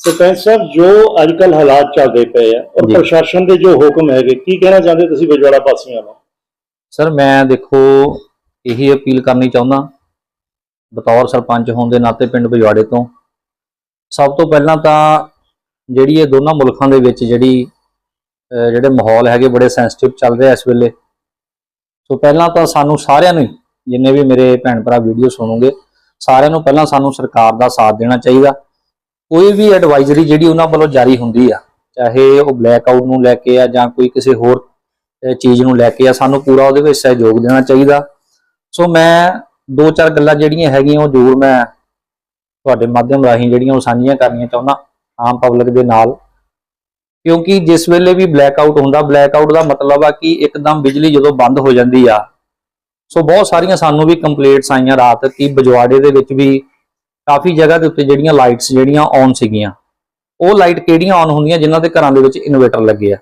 ਸਰਪੰਚ ਸਾਹਿਬ ਜੋ ਅੱਜ ਕੱਲ ਹਾਲਾਤ ਚੱਲਦੇ ਪਏ ਆ ਔਰ। ਪ੍ਰਸ਼ਾਸਨ ਦੇ ਜੋ ਹੁਕਮ ਹੈਗੇ ਕੀ ਕਹਿਣਾ ਚਾਹੁੰਦੇ ਤੁਸੀਂ ਬਜਵਾੜਾ ਵਾਸੀਆਂ ਨੂੰ? ਸਰ ਮੈਂ ਦੇਖੋ ਇਹੀ ਅਪੀਲ ਕਰਨੀ ਚਾਹੁੰਦਾ। ਬਤੌਰ ਸਰਪੰਚ ਹੋਣ ਦੇ ਨਾਤੇ ਪਿੰਡ ਬਜਵਾੜੇ ਤੋਂ। ਸਭ ਤੋਂ ਪਹਿਲਾਂ ਤਾਂ ਜਿਹੜੀ ਇਹ ਦੋਨਾਂ ਮੁਲਕਾਂ ਦੇ ਵਿੱਚ ਜਿਹੜੀ ਜਿਹੜੇ ਮਾਹੌਲ ਹੈਗੇ ਬੜੇ ਸੈਂਸਿਟਿਵ ਚੱਲ ਰਿਹਾ ਇਸ ਵੇਲੇ। ਸੋ ਪਹਿਲਾਂ ਤਾਂ ਸਾਨੂੰ ਸਾਰਿਆਂ ਨੂੰ ਜਿੰਨੇ ਵੀ ਮੇਰੇ ਭੈਣ ਭਰਾ ਵੀਡੀਓ ਸੁਣੋਗੇ ਸਾਰਿਆਂ ਨੂੰ ਪਹਿਲਾਂ ਸਾਨੂੰ ਸਰਕਾਰ ਦਾ ਸਾਥ ਦੇਣਾ ਚਾਹੀਦਾ। ਕੋਈ ਵੀ ਐਡਵਾਈਜ਼ਰੀ ਜਿਹੜੀ ਉਹਨਾਂ ਵੱਲੋਂ ਜਾਰੀ ਹੁੰਦੀ ਆ, ਚਾਹੇ ਉਹ ਬਲੈਕ ਆਊਟ ਨੂੰ ਲੈ ਕੇ ਆ ਜਾਂ ਕੋਈ ਕਿਸੇ ਹੋਰ ਚੀਜ਼ ਨੂੰ ਲੈ ਕੇ ਆ, ਸਾਨੂੰ ਪੂਰਾ ਉਹਦੇ ਵਿੱਚ ਸਹਿਯੋਗ ਦੇਣਾ ਚਾਹੀਦਾ। ਸੋ ਮੈਂ ਦੋ ਚਾਰ ਗੱਲਾਂ ਜਿਹੜੀਆਂ ਹੈਗੀਆਂ, ਉਹ ਜ਼ਰੂਰ ਮੈਂ ਤੁਹਾਡੇ ਮਾਧਿਅਮ ਰਾਹੀਂ ਜਿਹੜੀਆਂ ਉਹ ਸਾਂਝੀਆਂ ਕਰਨੀਆਂ ਚਾਹੁੰਦਾ ਆਮ ਪਬਲਿਕ ਦੇ ਨਾਲ। ਕਿਉਂਕਿ ਜਿਸ ਵੇਲੇ ਵੀ ਬਲੈਕ ਆਊਟ ਹੁੰਦਾ ਬਲੈਕ ਆਊਟ ਦਾ ਮਤਲਬ ਆ ਕਿ ਇੱਕਦਮ ਬਿਜਲੀ ਜਦੋਂ ਬੰਦ ਹੋ ਜਾਂਦੀ ਆ ਸੋ ਬਹੁਤ ਸਾਰੀਆਂ ਸਾਨੂੰ ਵੀ ਕੰਪਲੇਂਟਸ ਆਈਆਂ ਰਾਤ ਕਿ ਬਜਵਾੜੇ ਦੇ ਵਿੱਚ ਵੀ ਕਾਫੀ ਜਗ੍ਹਾ ਦੇ ਉੱਤੇ ਜਿਹੜੀਆਂ ਲਾਈਟਸ ਜਿਹੜੀਆਂ ਔਨ ਸੀਗੀਆਂ, ਉਹ ਲਾਈਟ ਕਿਹੜੀਆਂ ਔਨ ਹੁੰਦੀਆਂ ਜਿਨ੍ਹਾਂ ਦੇ ਘਰਾਂ ਦੇ ਵਿੱਚ ਇਨਵੇਟਰ ਲੱਗੇ ਆ?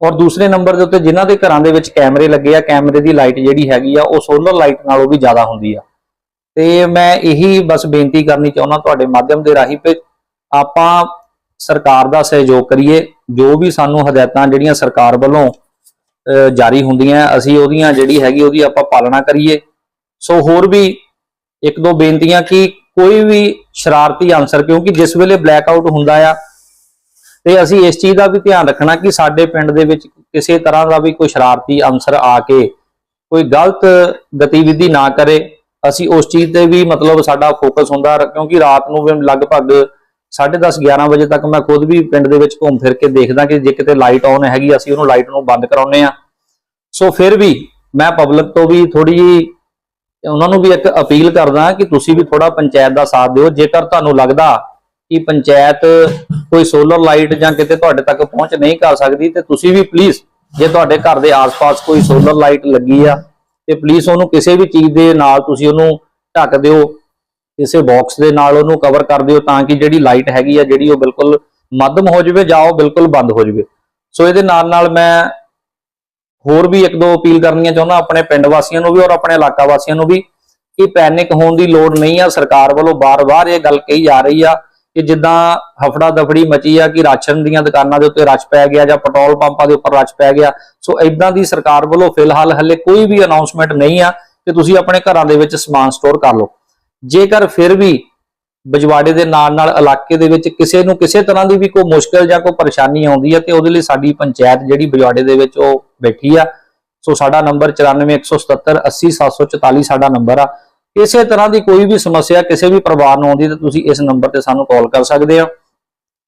ਔਰ ਦੂਸਰੇ ਨੰਬਰ ਦੇ ਉੱਤੇ ਜਿਨ੍ਹਾਂ ਦੇ ਘਰਾਂ ਦੇ ਵਿੱਚ ਕੈਮਰੇ ਲੱਗੇ ਆ ਕੈਮਰੇ ਦੀ ਲਾਈਟ ਜਿਹੜੀ ਹੈਗੀ ਆ, ਉਹ ਸੋਲਰ ਲਾਈਟ ਨਾਲੋਂ ਵੀ ਜ਼ਿਆਦਾ ਹੁੰਦੀ ਆ। ਤੇ ਮੈਂ ਇਹੀ ਬਸ ਬੇਨਤੀ ਕਰਨੀ ਚਾਹੁੰਦਾ ਤੁਹਾਡੇ ਮਾਧਿਅਮ ਦੇ ਰਾਹੀਂ ਕਿ ਆਪਾਂ ਸਰਕਾਰ ਦਾ ਸਹਿਯੋਗ ਕਰੀਏ, ਜੋ ਵੀ ਸਾਨੂੰ ਹਦਾਇਤਾਂ ਜਿਹੜੀਆਂ ਸਰਕਾਰ ਵੱਲੋਂ ਜਾਰੀ ਹੁੰਦੀਆਂ, ਅਸੀਂ ਉਹਦੀਆਂ ਜਿਹੜੀ ਹੈਗੀ, ਉਹਦੀ ਆਪਾਂ ਪਾਲਣਾ ਕਰੀਏ। ਸੋ ਹੋਰ ਵੀ ਇੱਕ ਦੋ ਬੇਨਤੀਆਂ ਕਿ ਕੋਈ ਵੀ ਸ਼ਰਾਰਤੀ ਅਨਸਰ, ਕਿਉਂਕਿ ਜਿਸ ਵੇਲੇ ਬਲੈਕ ਆਊਟ ਹੁੰਦਾ ਆ, ਤੇ ਅਸੀਂ ਇਸ ਚੀਜ਼ ਦਾ ਵੀ ਧਿਆਨ ਰੱਖਣਾ ਕਿ ਸਾਡੇ ਪਿੰਡ ਦੇ ਵਿੱਚ ਕਿਸੇ ਤਰ੍ਹਾਂ ਦਾ ਵੀ ਕੋਈ ਸ਼ਰਾਰਤੀ ਅਨਸਰ ਆ ਕੇ ਕੋਈ ਗਲਤ ਗਤੀਵਿਧੀ ਨਾ ਕਰੇ, ਅਸੀਂ ਉਸ ਚੀਜ਼ ਤੇ ਵੀ ਮਤਲਬ ਸਾਡਾ ਫੋਕਸ ਹੁੰਦਾ, ਕਿਉਂਕਿ ਰਾਤ ਨੂੰ ਵੀ ਲਗਭਗ 10:30 11 ਵਜੇ ਤੱਕ ਮੈਂ ਖੁਦ ਵੀ ਪਿੰਡ ਦੇ ਵਿੱਚ ਘੁੰਮ ਫਿਰ ਕੇ ਦੇਖਦਾ ਕਿ ਜੇ ਕਿਤੇ ਲਾਈਟ ਆਨ ਹੈਗੀ, ਅਸੀਂ ਉਹਨੂੰ ਲਾਈਟ ਨੂੰ ਬੰਦ ਕਰਾਉਨੇ ਆ ਸੋ ਫਿਰ ਵੀ ਮੈਂ ਪਬਲਿਕ ਤੋਂ ਵੀ ਥੋੜੀ ਜੀ ਉਹਨਾਂ ਨੂੰ ਵੀ ਇੱਕ ਅਪੀਲ ਕਰਦਾ ਕਿ ਤੁਸੀਂ ਵੀ ਥੋੜਾ ਪੰਚਾਇਤ ਦਾ ਸਾਥ ਦਿਓ। ਜੇਕਰ ਤੁਹਾਨੂੰ ਲੱਗਦਾ ਕਿ ਪੰਚਾਇਤ ਕੋਈ ਸੋਲਰ ਲਾਈਟ ਜਾਂ ਕਿਤੇ ਤੁਹਾਡੇ ਤੱਕ ਪਹੁੰਚ ਨਹੀਂ ਕਰ ਸਕਦੀ, ਤੇ ਤੁਸੀਂ ਵੀ ਪਲੀਜ਼ ਜੇ ਤੁਹਾਡੇ ਘਰ ਦੇ ਆਸ-ਪਾਸ ਕੋਈ ਸੋਲਰ ਲਾਈਟ ਲੱਗੀ ਆ, ਤੇ ਪਲੀਜ਼ ਉਹਨੂੰ ਕਿਸੇ ਵੀ ਚੀਜ਼ ਦੇ ਨਾਲ ਤੁਸੀਂ ਉਹਨੂੰ ਢੱਕ ਦਿਓ। ਕਿਸੇ ਬਾਕਸ ਦੇ ਨਾਲ ਉਹਨੂੰ ਕਵਰ ਕਰ ਦਿਓ ਤਾਂ ਕਿ ਜਿਹੜੀ ਲਾਈਟ ਹੈਗੀ ਆ, ਜਿਹੜੀ ਉਹ ਬਿਲਕੁਲ ਮੱਧਮ ਹੋ ਜਾਵੇ ਜਾਂ ਉਹ ਬਿਲਕੁਲ ਬੰਦ ਹੋ ਜਾਵੇ। ਸੋ ਇਹਦੇ ਨਾਲ ਨਾਲ ਮੈਂ ਹੋਰ ਵੀ ਇੱਕ ਦੋ ਅਪੀਲ ਕਰਨੀਆਂ ਚਾਹੁੰਦਾ ਆਪਣੇ ਪਿੰਡ ਵਾਸੀਆਂ ਨੂੰ ਵੀ ਔਰ ਆਪਣੇ ਇਲਾਕਾ ਵਾਸੀਆਂ ਨੂੰ ਵੀ ਕਿ ਪੈਨਿਕ ਹੋਣ ਦੀ ਲੋੜ ਨਹੀਂ ਆ, ਸਰਕਾਰ ਵੱਲੋਂ ਬਾਰ-ਬਾਰ ਇਹ ਗੱਲ ਕਹੀ ਜਾ ਰਹੀ ਆ ਕਿ ਜਿੱਦਾਂ ਹਫੜਾ ਦਫੜੀ ਮਚੀ ਆ ਕਿ ਰਾਸ਼ਨ ਦੀਆਂ ਦੁਕਾਨਾਂ ਦੇ ਉੱਤੇ ਰਸ਼ ਪੈ ਗਿਆ ਜਾਂ ਪੈਟਰੋਲ ਪੰਪਾਂ ਦੇ ਉੱਪਰ ਰਸ਼ ਪੈ ਗਿਆ, ਸੋ ਇਦਾਂ ਦੀ ਸਰਕਾਰ ਵੱਲੋਂ ਫਿਲਹਾਲ ਹੱਲੇ ਕੋਈ ਵੀ ਅਨਾਉਂਸਮੈਂਟ ਨਹੀਂ ਆ ਕਿ ਤੁਸੀਂ ਆਪਣੇ ਘਰਾਂ ਦੇ ਵਿੱਚ ਸਮਾਨ ਸਟੋਰ ਕਰ ਲਓ। ਜੇਕਰ ਫਿਰ ਵੀ ਬਜਵਾੜੇ ਦੇ ਨਾਲ ਨਾਲ ਇਲਾਕੇ ਦੇ ਵਿੱਚ ਕਿਸੇ ਨੂੰ ਕਿਸੇ ਤਰ੍ਹਾਂ ਦੀ ਵੀ ਕੋਈ ਮੁਸ਼ਕਲ ਜਾਂ ਕੋਈ ਪਰੇਸ਼ਾਨੀ ਆਉਂਦੀ ਹੈ ਤੇ ਉਹਦੇ ਲਈ ਸਾਡੀ ਪੰਚਾਇਤ ਜਿਹੜੀ ਬਜਵਾੜੇ ਦੇ ਵਿੱਚ ਉਹ ਬੈਠੀ ਆ। ਸੋ ਸਾਡਾ ਨੰਬਰ 94177 80744 ਸਾਡਾ ਨੰਬਰ ਆ। ਕਿਸੇ ਤਰ੍ਹਾਂ ਦੀ ਕੋਈ ਵੀ ਸਮੱਸਿਆ, ਕਿਸੇ ਵੀ ਪਰਿਵਾਰ ਨੂੰ ਆਉਂਦੀ ਤਾਂ ਤੁਸੀਂ ਇਸ ਨੰਬਰ ਤੇ ਸਾਨੂੰ ਕਾਲ ਕਰ ਸਕਦੇ ਹੋ।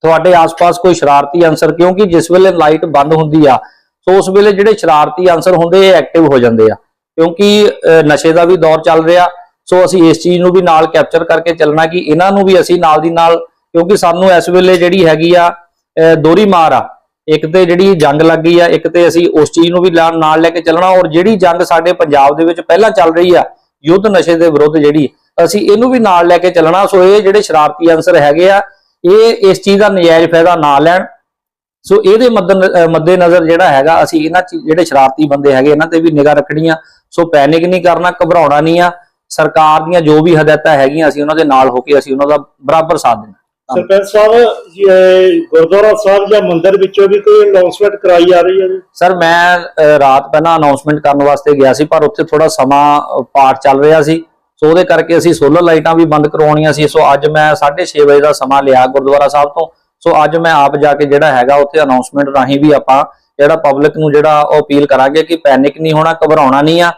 ਤੁਹਾਡੇ ਆਸ-ਪਾਸ ਕੋਈ ਸ਼ਰਾਰਤੀ ਅਨਸਰ, ਕਿਉਂਕਿ ਜਿਸ ਵੇਲੇ ਲਾਈਟ ਬੰਦ ਹੁੰਦੀ ਆ, ਸੋ ਉਸ ਵੇਲੇ ਜਿਹੜੇ ਸ਼ਰਾਰਤੀ ਅਨਸਰ ਹੁੰਦੇ, ਇਹ ਐਕਟਿਵ ਹੋ ਜਾਂਦੇ ਆ। ਕਿਉਂਕਿ ਨਸ਼ੇ ਦਾ ਵੀ ਦੌਰ ਚੱਲ ਰਿਹਾ। ਸੋ ਅਸੀਂ ਇਸ ਚੀਜ਼ ਨੂੰ ਵੀ ਨਾਲ ਕੈਪਚਰ ਕਰਕੇ ਚੱਲਣਾ ਕਿ ਇਹਨਾਂ ਨੂੰ ਵੀ ਅਸੀਂ ਨਾਲ ਦੀ ਨਾਲ ਕਿਉਂਕਿ ਸਾਨੂੰ ਇਸ ਵੇਲੇ ਜਿਹੜੀ ਹੈਗੀ ਆ ਅਹ, ਦੋਹਰੀ ਮਾਰ ਆ। ਇੱਕ ਤੇ ਜਿਹੜੀ ਜੰਗ ਲੱਗੀ ਆ ਇੱਕ ਤੇ ਅਸੀਂ ਉਸ ਚੀਜ਼ ਨੂੰ ਵੀ ਨਾਲ ਨਾਲ ਲੈ ਕੇ ਚੱਲਣਾ ਔਰ ਜਿਹੜੀ ਜੰਗ ਸਾਡੇ ਪੰਜਾਬ ਦੇ ਵਿੱਚ ਪਹਿਲਾਂ ਚੱਲ ਰਹੀ ਆ ਯੁੱਧ ਨਸ਼ੇ ਦੇ ਵਿਰੁੱਧ ਜਿਹੜੀ ਅਸੀਂ ਇਹਨੂੰ ਵੀ ਨਾਲ ਲੈ ਕੇ ਚੱਲਣਾ। ਸੋ ਇਹ ਜਿਹੜੇ ਸ਼ਰਾਰਤੀ ਅਨਸਰ ਹੈਗੇ ਆ ਇਹ ਇਸ ਚੀਜ਼ ਦਾ ਨਜਾਇਜ਼ ਫਾਇਦਾ ਨਾ ਲੈਣ। ਸੋ ਇਹਦੇ ਮੱਦੇ ਨਜ਼ਰ ਜਿਹੜਾ ਹੈਗਾ ਅਸੀਂ ਇਹਨਾਂ ਚੀ- ਜਿਹੜੇ ਸ਼ਰਾਰਤੀ ਬੰਦੇ ਹੈਗੇ ਇਹਨਾਂ ਤੇ ਵੀ ਨਿਗਾਹ ਰੱਖਣੀ ਆ। ਸੋ ਪੈਨਿਕ ਨਹੀਂ ਕਰਨਾ ਘਬਰਾਉਣਾ ਨਹੀਂ ਆ। ਸਰਕਾਰ ਦੀਆਂ ਜੋ ਵੀ ਹਦਾਇਤਾਂ ਹੈਗੀਆਂ ਅਸੀਂ ਉਹਨਾਂ ਦੇ ਨਾਲ ਹੋ ਕੇ ਅਸੀਂ ਉਹਨਾਂ ਦਾ ਬਰਾਬਰ ਸਾਥ ਦੇਣਾ ਸਰਪੰਚ ਸਾਹਿਬ ਗੁਰਦੁਆਰਾ ਸਾਹਿਬ ਜਾਂ ਮੰਦਿਰ ਵਿੱਚੋਂ ਵੀ ਕੋਈ ਅਨਾਉਂਸਮੈਂਟ ਕਰਾਈ ਜਾ ਰਹੀ ਹੈ ਜੀ? ਸਰ ਮੈਂ ਰਾਤ ਪਹਿਲਾਂ ਅਨਾਉਂਸਮੈਂਟ ਕਰਨ ਵਾਸਤੇ ਗਿਆ ਸੀ ਪਰ ਉੱਥੇ ਥੋੜਾ ਸਮਾਂ ਪਾਠ ਚੱਲ ਰਿਹਾ ਸੀ। ਸੋ ਉਹਦੇ ਕਰਕੇ ਅਸੀਂ ਸੋਲਰ ਲਾਈਟਾਂ ਵੀ ਬੰਦ ਕਰਵਾਉਣੀਆਂ ਸੀ। ਸੋ ਅੱਜ ਮੈਂ 6:30 ਵਜੇ ਦਾ ਸਮਾਂ ਲਿਆ ਗੁਰਦੁਆਰਾ ਸਾਹਿਬ ਤੋਂ। ਸੋ ਅੱਜ ਮੈਂ ਆਪ ਜਾ ਕੇ ਜਿਹੜਾ ਹੈਗਾ ਉੱਥੇ ਅਨਾਉਂਸਮੈਂਟ ਰਾਹੀਂ ਵੀ ਆਪਾਂ ਜਿਹੜਾ ਪਬਲਿਕ ਨੂੰ ਜਿਹੜਾ ਉਹ ਅਪੀਲ ਕਰਾਂਗੇ ਕਿ ਪੈਨਿਕ ਨਹੀਂ ਹੋਣਾ ਘਬਰਾਉਣਾ ਨਹੀਂ ਆ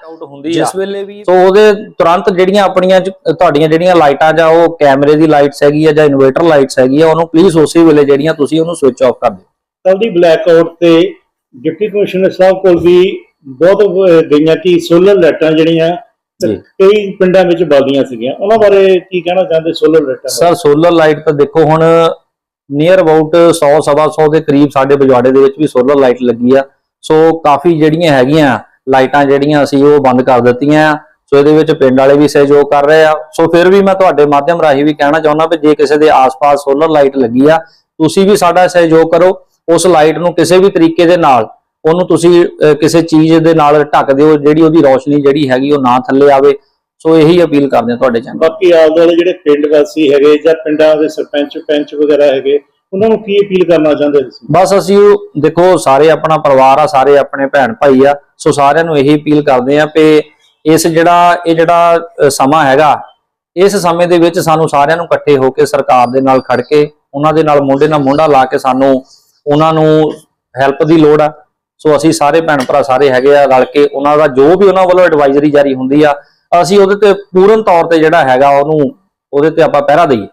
ਜਿਸ ਵੇਲੇ ਵੀ ਸੋ ਉਹਦੇ ਤੁਰੰਤ ਜਿਹੜੀਆਂ ਆਪਣੀਆਂ ਤੁਹਾਡੀਆਂ ਜਿਹੜੀਆਂ ਲਾਈਟਾਂ ਜਾਂ ਉਹ ਕੈਮਰੇ ਦੀ ਲਾਈਟਸ ਹੈਗੀ ਆ ਜਾਂ ਇਨਵਰਟਰ ਲਾਈਟਸ ਹੈਗੀ ਆ ਉਹਨੂੰ ਪਲੀਜ਼ ਉਸੇ ਵੇਲੇ ਜਿਹੜੀਆਂ ਤੁਸੀਂ ਉਹਨੂੰ ਸਵਿਚ ਆਫ ਕਰ ਦਿਓ ਕੱਲ ਦੀ ਬਲੈਕ ਆਊਟ ਤੇ ਡਿਪਟੀ ਕਮਿਸ਼ਨਰ ਸਾਹਿਬ ਕੋਲ ਵੀ ਬਹੁਤ ਗਈਆਂ ਕਿ ਸੋਲਰ ਲਾਈਟਾਂ ਜਿਹੜੀਆਂ। ਕਈ ਪਿੰਡਾਂ ਵਿੱਚ ਬਲਦੀਆਂ ਸੀਗੀਆਂ ਉਹਨਾਂ ਬਾਰੇ ਕੀ ਕਹਿਣਾ ਚਾਹੁੰਦੇ ਸੋਲਰ ਲਾਈਟਾਂ? ਸਰ ਸੋਲਰ ਲਾਈਟ ਤਾਂ ਦੇਖੋ ਹੁਣ ਨੀਅਰ ਅਬਾਊਟ 100 ਸਵਾ 100 ਦੇ ਕਰੀਬ ਸਾਡੇ ਬਜਵਾੜੇ ਦੇ ਵਿੱਚ ਵੀ ਸੋਲਰ ਲਾਈਟ ਲੱਗੀ ਆ। ਸੋ ਕਾਫੀ ਜਿਹੜੀਆਂ ਹੈਗੀਆਂ ਲਾਈਟਾਂ ਜਿਹੜੀਆਂ ਅਸੀਂ ਉਹ ਬੰਦ ਕਰ ਦਿੱਤੀਆਂ। ਆ ਸੋ ਇਹਦੇ ਵਿੱਚ ਪਿੰਡ ਵਾਲੇ ਵੀ ਸਹਿਯੋਗ ਕਰ ਰਹੇ ਆ। ਸੋ ਫਿਰ ਵੀ ਮੈਂ ਤੁਹਾਡੇ ਮਾਧਿਅਮ ਰਾਹੀਂ ਵੀ ਕਹਿਣਾ ਚਾਹੁੰਦਾ ਵੀ ਜੇ ਕਿਸੇ ਦੇ ਆਸ-ਪਾਸ ਸੋਲਰ ਲਾਈਟ ਲੱਗੀ ਆ, ਤੁਸੀਂ ਵੀ ਸਾਡਾ ਸਹਿਯੋਗ ਕਰੋ। ਉਸ ਲਾਈਟ ਨੂੰ ਕਿਸੇ ਵੀ ਤਰੀਕੇ ਦੇ ਨਾਲ, ਉਹਨੂੰ ਤੁਸੀਂ ਕਿਸੇ ਚੀਜ਼ ਦੇ ਨਾਲ ਢੱਕ ਦਿਓ। ਜਿਹੜੀ ਉਹਦੀ ਰੋਸ਼ਨੀ ਜਿਹੜੀ ਹੈਗੀ ਉਹ ਨਾ ਥੱਲੇ ਆਵੇ। ਸੋ ਇਹੀ ਅਪੀਲ ਕਰਦੇ ਹਾਂ ਤੁਹਾਡੇ ਚੈਨਲ ਬਾਕੀ ਆਲੇ ਦੁਆਲੇ ਜਿਹੜੇ ਪਿੰਡ ਵਾਸੀ ਹੈਗੇ ਜਾਂ ਪਿੰਡਾਂ ਦੇ ਸਰਪੰਚ ਪੰਚ ਵਗੈਰਾ ਹੈਗੇ ਉਹਨਾਂ ਨੂੰ ਕੀ ਅਪੀਲ ਕਰਨਾ ਚਾਹੁੰਦੇ ਤੁਸੀਂ? ਬਸ ਅਸੀਂ ਉਹ- ਦੇਖੋ ਸਾਰੇ ਆਪਣਾ ਪਰਿਵਾਰ ਆ ਸਾਰੇ ਆਪਣੇ ਭੈਣ ਭਾਈ ਆ ਸੋ ਸਾਰਿਆਂ ਨੂੰ ਇਹੀ ਅਪੀਲ ਕਰਦੇ ਆ ਕਿ ਇਸ ਜਿਹੜਾ ਇਹ ਜਿਹੜਾ ਅ, ਸਮਾਂ ਹੈਗਾ ਇਸ ਸਮੇਂ ਦੇ ਵਿੱਚ ਸਾਨੂੰ ਸਾਰਿਆਂ ਨੂੰ ਇਕੱਠੇ ਹੋ ਕੇ ਸਰਕਾਰ ਦੇ ਨਾਲ ਖੜ ਕੇ ਉਹਨਾਂ ਦੇ ਨਾਲ ਮੋਢੇ ਨਾਲ ਮੋਢਾ ਲਾ ਕੇ ਸਾਨੂੰ ਉਹਨਾਂ ਨੂੰ ਹੈਲਪ ਦੀ ਲੋੜ ਆ। ਸੋ ਅਸੀਂ ਸਾਰੇ ਭੈਣ ਭਰਾ ਸਾਰੇ ਹੈਗੇ ਆ ਰਲ ਕੇ ਉਹਨਾਂ ਦਾ ਜੋ ਵੀ ਉਹਨਾਂ ਵੱਲੋਂ ਐਡਵਾਈਜ਼ਰੀ ਜਾਰੀ ਹੁੰਦੀ ਆ ਅਸੀਂ ਉਹਦੇ ਤੇ ਪੂਰਨ ਤੌਰ ਤੇ ਜਿਹੜਾ ਹੈਗਾ ਉਹਨੂੰ ਉਹਦੇ ਤੇ ਆਪਾਂ ਪਹਿਰਾ ਦਈਏ।